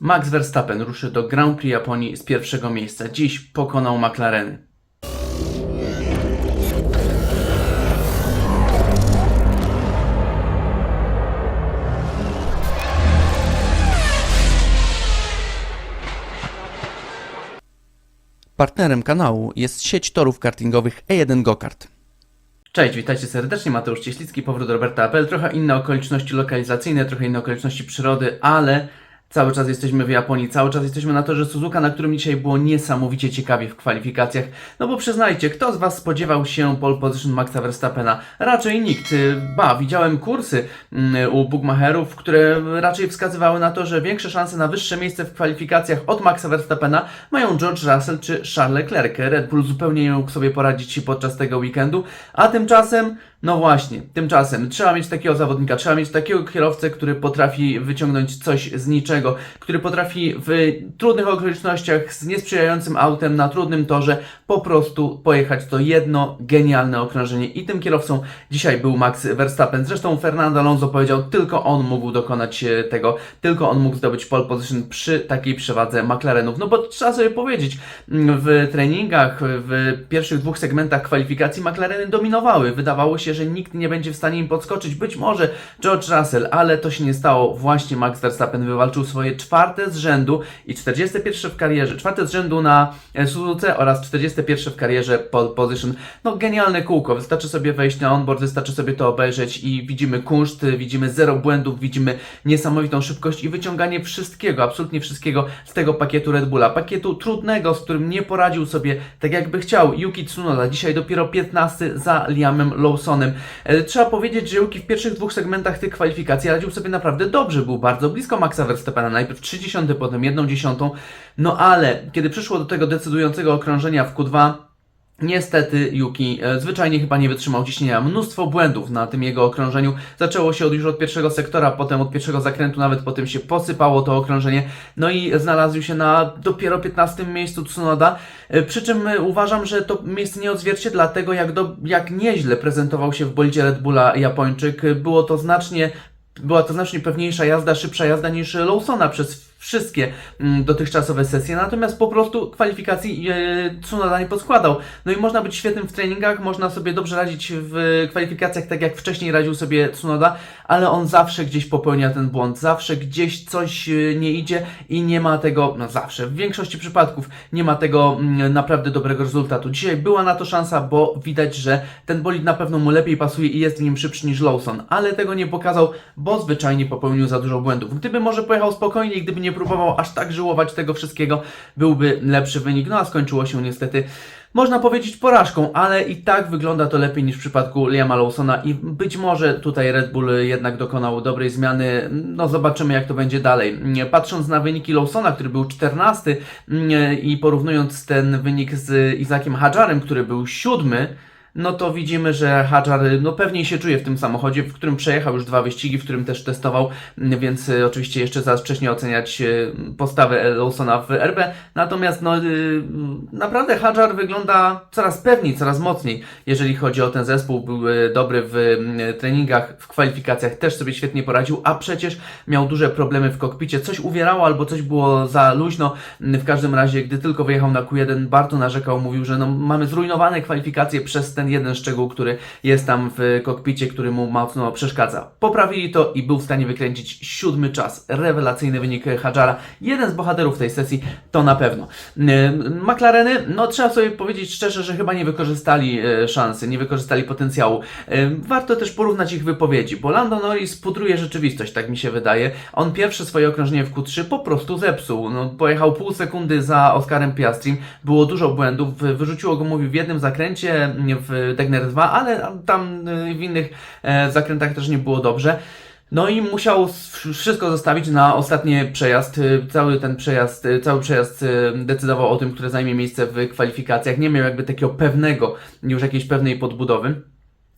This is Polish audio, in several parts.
Max Verstappen ruszy do Grand Prix Japonii z pierwszego miejsca. Dziś pokonał McLareny. Partnerem kanału jest sieć torów kartingowych E1 Gokart. Cześć, witajcie serdecznie, Mateusz Cieślicki, powrót Roberta Apel. Trochę inne okoliczności lokalizacyjne, trochę inne okoliczności przyrody, ale cały czas jesteśmy w Japonii, cały czas jesteśmy na torze Suzuka, na którym dzisiaj było niesamowicie ciekawie w kwalifikacjach. No bo przyznajcie, kto z Was spodziewał się pole position Maxa Verstappena? Raczej nikt. Ba, widziałem kursy mm, u bookmacherów, które raczej wskazywały na to, że większe szanse na wyższe miejsce w kwalifikacjach od Maxa Verstappena mają George Russell czy Charles Leclerc. Red Bull zupełnie nie mógł sobie poradzić podczas tego weekendu, a tymczasem no właśnie, tymczasem trzeba mieć takiego zawodnika, trzeba mieć takiego kierowcę, który potrafi wyciągnąć coś z niczego, który potrafi w trudnych okolicznościach z niesprzyjającym autem na trudnym torze po prostu pojechać to jedno genialne okrążenie. I tym kierowcą dzisiaj był Max Verstappen. Zresztą Fernando Alonso powiedział, tylko on mógł dokonać e, tego, tylko on mógł zdobyć pole position przy takiej przewadze McLarenów. No bo trzeba sobie powiedzieć, mm, w treningach, w pierwszych dwóch segmentach kwalifikacji McLareny dominowały. Wydawało się, że nikt nie będzie w stanie im podskoczyć. Być może George Russell, ale to się nie stało. Właśnie Max Verstappen wywalczył swoje czwarte z rzędu i 41 w karierze, czwarte z rzędu na e, Suzuce oraz 41 w karierze pole position. No genialne kółko. Wystarczy sobie wejść na onboard, wystarczy sobie to obejrzeć i widzimy kunszt, widzimy zero błędów, widzimy niesamowitą szybkość i wyciąganie wszystkiego, absolutnie wszystkiego z tego pakietu Red Bulla. Pakietu trudnego, z którym nie poradził sobie tak jakby chciał Yuki Tsunoda. Dzisiaj dopiero 15 za Liamem Lawsonem. E, Trzeba powiedzieć, że Yuki w pierwszych dwóch segmentach tych kwalifikacji radził sobie naprawdę dobrze. Był bardzo blisko Maxa Verstappena. Najpierw 30, potem 1 dziesiątą. No ale kiedy przyszło do tego decydującego okrążenia w Q2, Niestety Yuki e, zwyczajnie chyba nie wytrzymał ciśnienia. Mnóstwo błędów na tym jego okrążeniu. Zaczęło się od, już od pierwszego sektora, potem od pierwszego zakrętu, nawet potem się posypało to okrążenie. No i znalazł się na dopiero 15 miejscu Tsunoda. E, Przy czym e, uważam, że to miejsce nie odzwierciedla tego, jak, do, jak nieźle prezentował się w bolidzie Red Bulla Japończyk. Było to znacznie była to znacznie pewniejsza jazda, szybsza jazda niż Lawsona przez wszystkie mm, dotychczasowe sesje, natomiast po prostu kwalifikacji e, Tsunoda nie podskładał. No i można być świetnym w treningach, można sobie dobrze radzić w kwalifikacjach, tak jak wcześniej radził sobie Tsunoda, ale on zawsze gdzieś popełnia ten błąd, zawsze gdzieś coś e, nie idzie i nie ma tego, no zawsze, w większości przypadków nie ma tego mm, naprawdę dobrego rezultatu. Dzisiaj była na to szansa, bo widać, że ten bolid na pewno mu lepiej pasuje i jest w nim szybszy niż Lawson, ale tego nie pokazał, bo zwyczajnie popełnił za dużo błędów. Gdyby może pojechał spokojnie gdyby nie próbował aż tak żyłować tego wszystkiego, byłby lepszy wynik. No a skończyło się niestety, można powiedzieć, porażką, ale i tak wygląda to lepiej niż w przypadku Liama Lawsona i być może tutaj Red Bull jednak dokonał dobrej zmiany. No zobaczymy jak to będzie dalej. Patrząc na wyniki Lawsona, który był 14 i porównując ten wynik z Izakiem Hadżarem, który był siódmy, no to widzimy, że Hadżar no pewniej się czuje w tym samochodzie, w którym przejechał już dwa wyścigi, w którym też testował, więc y, oczywiście jeszcze za wcześnie oceniać y, postawę Lawsona w RB. Natomiast no y, naprawdę Hadżar wygląda coraz pewniej, coraz mocniej, jeżeli chodzi o ten zespół. Był dobry w y, treningach, w kwalifikacjach też sobie świetnie poradził, a przecież miał duże problemy w kokpicie. Coś uwierało albo coś było za luźno. W każdym razie, gdy tylko wyjechał na Q1, Bartu narzekał, mówił, że no, mamy zrujnowane kwalifikacje przez ten jeden szczegół, który jest tam w kokpicie, który mu mocno przeszkadza. Poprawili to i był w stanie wykręcić siódmy czas. Rewelacyjny wynik Hadżara. Jeden z bohaterów tej sesji to na pewno. McLareny, no trzeba sobie powiedzieć szczerze, że chyba nie wykorzystali e, szansy, nie wykorzystali potencjału. Warto też porównać ich wypowiedzi, bo Lando Norris pudruje rzeczywistość, tak mi się wydaje. On pierwsze swoje okrążenie w Q3 po prostu zepsuł. No, pojechał pół sekundy za Oscarem Piastrim, było dużo błędów, wy- wyrzuciło go, mówił, w jednym zakręcie w Degner 2, ale tam y, w innych e, zakrętach też nie było dobrze. No i musiał wszystko zostawić na ostatni przejazd. Y, Cały ten przejazd, y, cały przejazd y, decydował o tym, które zajmie miejsce w kwalifikacjach. Nie miał jakby takiego pewnego, już jakiejś pewnej podbudowy.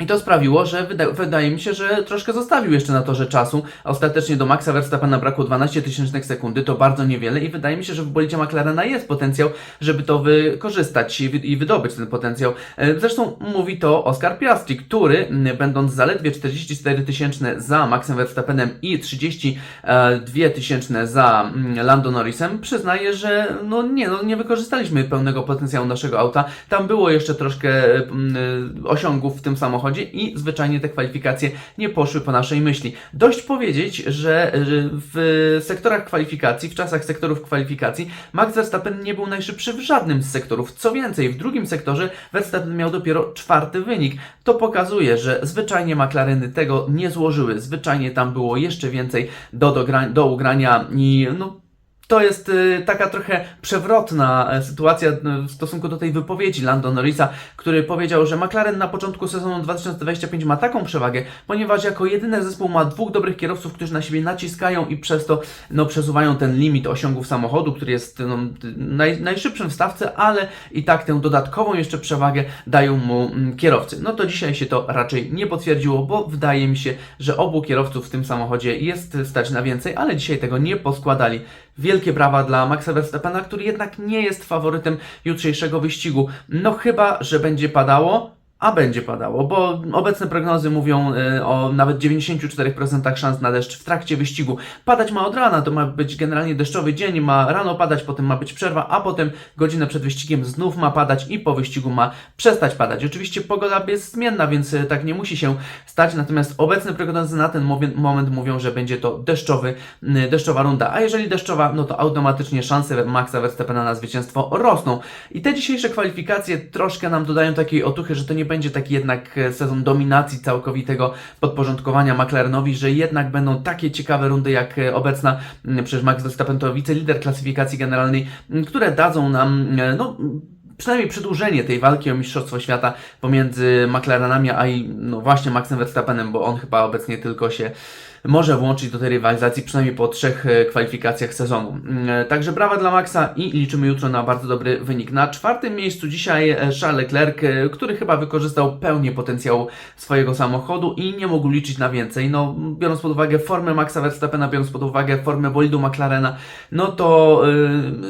I to sprawiło, że wyda wydaje mi się, że troszkę zostawił jeszcze na torze czasu. Ostatecznie do Maxa Verstappena brakło 12 tysięcznych sekundy, to bardzo niewiele i wydaje mi się, że w bolidzie McLarena jest potencjał, żeby to wykorzystać i, wy i wydobyć ten potencjał. E, Zresztą mówi to Oscar Piastri, który będąc zaledwie 44 tysięczne za Maxem Verstappenem i 32 tysięczne za mm, Lando Norrisem, przyznaje, że no nie, no nie wykorzystaliśmy pełnego potencjału naszego auta. Tam było jeszcze troszkę mm, osiągów w tym samochodzie i zwyczajnie te kwalifikacje nie poszły po naszej myśli. Dość powiedzieć, że w sektorach kwalifikacji, w czasach sektorów kwalifikacji, Max Verstappen nie był najszybszy w żadnym z sektorów. Co więcej, w drugim sektorze Verstappen miał dopiero czwarty wynik. To pokazuje, że zwyczajnie McLareny tego nie złożyły. Zwyczajnie tam było jeszcze więcej do, do ugrania i no, to jest y, taka trochę przewrotna e, sytuacja y, w stosunku do tej wypowiedzi Lando Norrisa, który powiedział, że McLaren na początku sezonu 2025 ma taką przewagę, ponieważ jako jedyny zespół ma dwóch dobrych kierowców, którzy na siebie naciskają i przez to no, przesuwają ten limit osiągów samochodu, który jest no, naj, najszybszym w stawce, ale i tak tę dodatkową jeszcze przewagę dają mu mm, kierowcy. No to dzisiaj się to raczej nie potwierdziło, bo wydaje mi się, że obu kierowców w tym samochodzie jest stać na więcej, ale dzisiaj tego nie poskładali. Wielkie brawa dla Maxa Verstappena, który jednak nie jest faworytem jutrzejszego wyścigu. No chyba, że będzie padało, a będzie padało, bo obecne prognozy mówią y, o nawet 94% szans na deszcz w trakcie wyścigu. Padać ma od rana, to ma być generalnie deszczowy dzień, ma rano padać, potem ma być przerwa, a potem godzinę przed wyścigiem znów ma padać i po wyścigu ma przestać padać. Oczywiście pogoda jest zmienna, więc y, tak nie musi się stać, natomiast obecne prognozy na ten momen- moment mówią, że będzie to deszczowy, y, deszczowa runda, a jeżeli deszczowa, no to automatycznie szanse Maxa Verstappena na zwycięstwo rosną. I te dzisiejsze kwalifikacje troszkę nam dodają takiej otuchy, że to nie będzie taki jednak e, sezon dominacji całkowitego podporządkowania McLarenowi, że jednak będą takie ciekawe rundy jak e, obecna, przecież Max Verstappen to wicelider klasyfikacji generalnej, które dadzą nam, e, no, przynajmniej przedłużenie tej walki o Mistrzostwo Świata pomiędzy McLarenami, a i no właśnie Maxem Verstappenem, bo on chyba obecnie tylko się może włączyć do tej rywalizacji, przynajmniej po trzech e, kwalifikacjach sezonu. E, Także brawa dla Maxa i liczymy jutro na bardzo dobry wynik. Na czwartym miejscu dzisiaj e, Charles Leclerc, który chyba wykorzystał pełnię potencjału swojego samochodu i nie mógł liczyć na więcej. No, biorąc pod uwagę formę Maxa Verstappena, biorąc pod uwagę formę bolidu McLarena, no to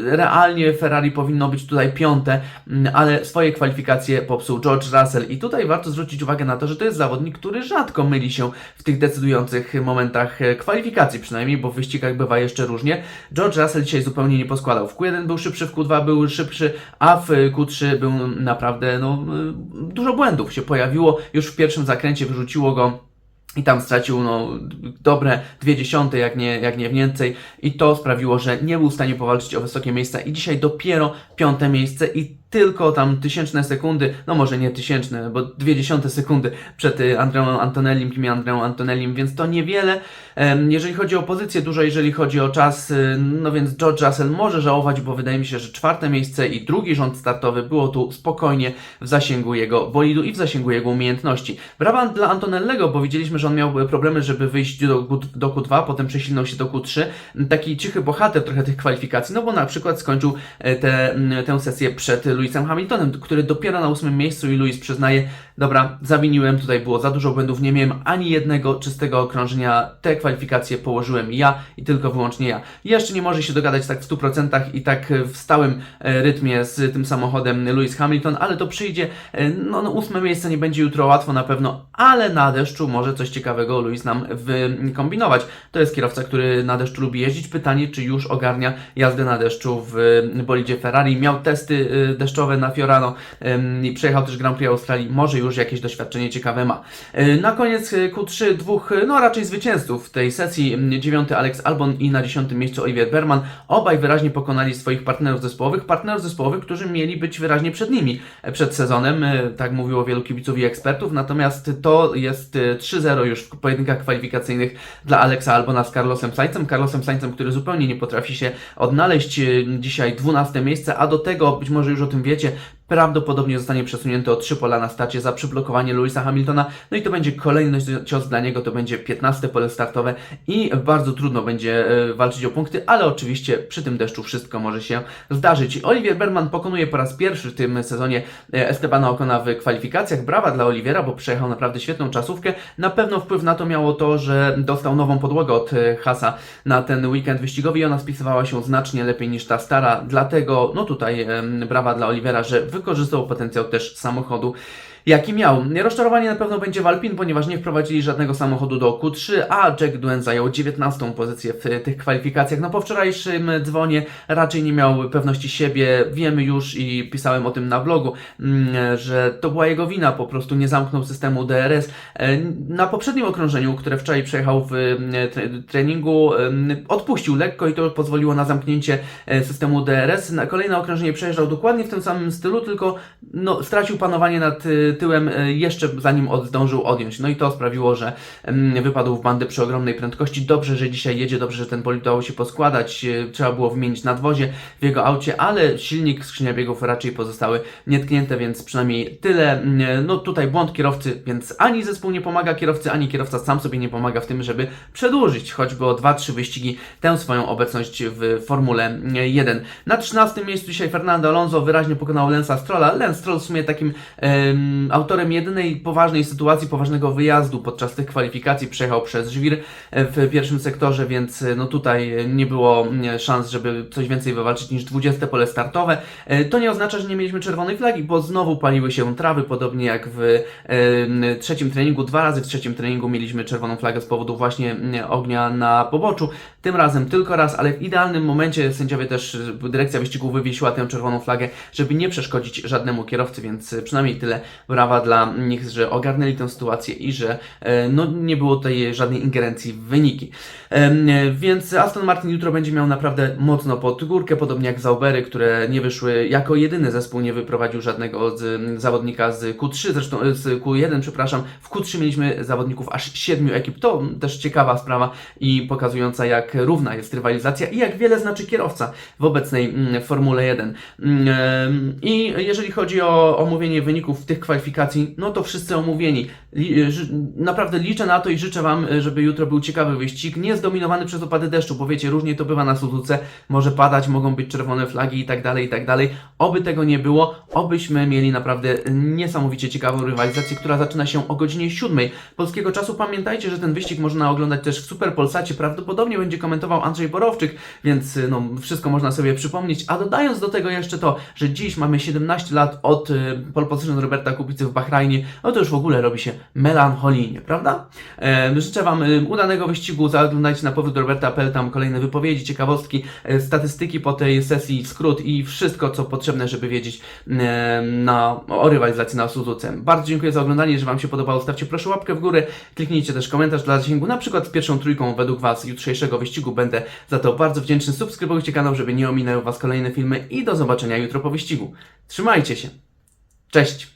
realnie Ferrari powinno być tutaj piąte, ale swoje kwalifikacje popsuł George Russell i tutaj warto zwrócić uwagę na to, że to jest zawodnik, który rzadko myli się w tych decydujących momentach e, kwalifikacji przynajmniej, bo w wyścigach bywa jeszcze różnie. George Russell dzisiaj zupełnie nie poskładał. W Q1 był szybszy, w Q2 był szybszy, a w Q3 był naprawdę, no, y, dużo błędów się pojawiło. Już w pierwszym zakręcie wyrzuciło go i tam stracił no, dobre dwie dziesiąte, jak nie, jak nie więcej. I to sprawiło, że nie był w stanie powalczyć o wysokie miejsca. I dzisiaj dopiero piąte miejsce i tylko tam tysięczne sekundy, no może nie tysięczne, bo dwie dziesiąte sekundy przed y, Andreą Antonellim, Kimi Andreą Antonellim, więc to niewiele. Jeżeli chodzi o pozycję, dużo jeżeli chodzi o czas, y, no więc George Russell może żałować, bo wydaje mi się, że czwarte miejsce i drugi rząd startowy było tu spokojnie w zasięgu jego bolidu i w zasięgu jego umiejętności. Brawa dla Antonellego, bo widzieliśmy, że on miał problemy, żeby wyjść do, do Q2, potem przesilnął się do Q3. Taki cichy bohater trochę tych kwalifikacji, no bo na przykład skończył e, te, tę sesję przed Lewisem Hamiltonem, który dopiero na ósmym miejscu i Lewis przyznaje, dobra, zawiniłem, tutaj było za dużo błędów, nie miałem ani jednego czystego okrążenia, te kwalifikacje położyłem ja i tylko wyłącznie ja. Jeszcze nie może się dogadać tak w 100% i tak w stałym e, rytmie z tym samochodem Lewis Hamilton, ale to przyjdzie, e, no, no ósme miejsce nie będzie jutro łatwo na pewno, ale na deszczu może coś ciekawego Lewis nam wykombinować. To jest kierowca, który na deszczu lubi jeździć. Pytanie, czy już ogarnia jazdę na deszczu w bolidzie Ferrari. Miał testy y, deszczowe na Fiorano i przejechał też Grand Prix Australii. Może już jakieś doświadczenie ciekawe ma. Y, Na koniec y, Q3 dwóch, y, no raczej zwycięzców w tej sesji. Dziewiąty Alex Albon i na dziesiątym miejscu Olivier Berman. Obaj wyraźnie pokonali swoich partnerów zespołowych. Partnerów zespołowych, którzy mieli być wyraźnie przed nimi e, przed sezonem. Tak mówiło wielu kibiców i ekspertów. Natomiast to jest y, 3-0 już w pojedynkach kwalifikacyjnych dla Alexa Albona z Carlosem Sainzem. Carlosem Sainzem, który zupełnie nie potrafi się odnaleźć. Dzisiaj 12 miejsce, a do tego, być może już o tym wiecie, prawdopodobnie zostanie przesunięty o trzy pola na starcie za przyblokowanie Louisa Hamiltona. No i to będzie kolejny cios dla niego, to będzie 15 pole startowe i bardzo trudno będzie e, walczyć o punkty, ale oczywiście przy tym deszczu wszystko może się zdarzyć. Olivier Berman pokonuje po raz pierwszy w tym sezonie e, Estebana Ocona w kwalifikacjach. Brawa dla Oliviera, bo przejechał naprawdę świetną czasówkę. Na pewno wpływ na to miało to, że dostał nową podłogę od e, Hasa na ten weekend wyścigowy i ona spisywała się znacznie lepiej niż ta stara. Dlatego, no tutaj brawa dla Olivera, że wykorzystał potencjał też samochodu. Jaki miał? Rozczarowanie na pewno będzie w Alpin, ponieważ nie wprowadzili żadnego samochodu do Q3, a Jack Duen zajął 19 pozycję w e, tych kwalifikacjach. No po wczorajszym dzwonie raczej nie miał pewności siebie. Wiemy już i pisałem o tym na blogu, mm, że to była jego wina, po prostu nie zamknął systemu DRS. E, Na poprzednim okrążeniu, które wczoraj przejechał w mm, tre- treningu, em, odpuścił lekko i to pozwoliło na zamknięcie e, systemu DRS. Na kolejne okrążenie przejeżdżał dokładnie w tym samym stylu, tylko no, stracił panowanie nad tyłem y, jeszcze zanim od, zdążył odjąć. No i to sprawiło, że mm, wypadł w bandę przy ogromnej prędkości. Dobrze, że dzisiaj jedzie, dobrze, że ten bolid udało się poskładać. Y, Trzeba było wymienić nadwozie w jego aucie, ale silnik, skrzynia biegów raczej pozostały nietknięte, więc przynajmniej tyle. Mm, No tutaj błąd kierowcy, więc ani zespół nie pomaga kierowcy, ani kierowca sam sobie nie pomaga w tym, żeby przedłużyć choćby o 2-3 wyścigi tę swoją obecność w Formule 1. Na 13 miejscu dzisiaj Fernando Alonso wyraźnie pokonał Lensa Strolla. Lens Stroll w sumie takim em, autorem jedynej poważnej sytuacji, poważnego wyjazdu podczas tych kwalifikacji przejechał przez żwir e, w pierwszym sektorze, więc e, no tutaj nie było mm, szans, żeby coś więcej wywalczyć niż 20 pole startowe. E, To nie oznacza, że nie mieliśmy czerwonej flagi, bo znowu paliły się trawy, podobnie jak w trzecim treningu. Dwa razy w trzecim treningu mieliśmy czerwoną flagę z powodu właśnie mm, ognia na poboczu. Tym razem tylko raz, ale w idealnym momencie sędziowie też, dyrekcja wyścigu wywiesiła tę czerwoną flagę, żeby nie przeszkodzić żadnemu kierowcy, więc przynajmniej tyle brawa dla nich, że ogarnęli tę sytuację i że e, no, nie było tutaj żadnej ingerencji w wyniki. Em, e, Więc Aston Martin jutro będzie miał naprawdę mocno pod górkę, podobnie jak Zaubery, które nie wyszły, jako jedyny zespół nie wyprowadził żadnego z zawodnika z Q3, zresztą e, z Q1, przepraszam. W Q3 mieliśmy zawodników aż siedmiu ekip. To też ciekawa sprawa i pokazująca, jak równa jest rywalizacja i jak wiele znaczy kierowca w obecnej Formule 1. Mm, em, I jeżeli chodzi o omówienie wyników tych kwalifikacji, no to wszyscy omówieni. Ży, naprawdę liczę na to i życzę Wam, e, żeby jutro był ciekawy wyścig, nie zdominowany przez opady deszczu, bo wiecie, różnie to bywa na Suzuce, może padać, mogą być czerwone flagi i tak dalej, i tak dalej. Oby tego nie było, obyśmy mieli naprawdę niesamowicie ciekawą rywalizację, która zaczyna się o godzinie 7 polskiego czasu. Pamiętajcie, że ten wyścig można oglądać też w Super Polsacie, prawdopodobnie będzie komentował Andrzej Borowczyk, więc y, no, wszystko można sobie przypomnieć. A dodając do tego jeszcze to, że dziś mamy 17 lat od pole position Roberta Kubicy w Bahrajnie, no to już w ogóle robi się melancholijnie, prawda? E, życzę Wam y, udanego wyścigu, zaglądajcie na powrót Roberta Appel, tam kolejne wypowiedzi, ciekawostki, e, statystyki po tej sesji, skrót i wszystko, co potrzebne, żeby wiedzieć e, na, o rywalizacji na Suzuce. Bardzo dziękuję za oglądanie, jeżeli Wam się podobało, stawcie proszę łapkę w górę, kliknijcie też komentarz dla zasięgu, na przykład z pierwszą trójką według Was jutrzejszego wyścigu, będę za to bardzo wdzięczny. Subskrybujcie kanał, żeby nie ominęły Was kolejne filmy i do zobaczenia jutro po wyścigu. Trzymajcie się. Cześć!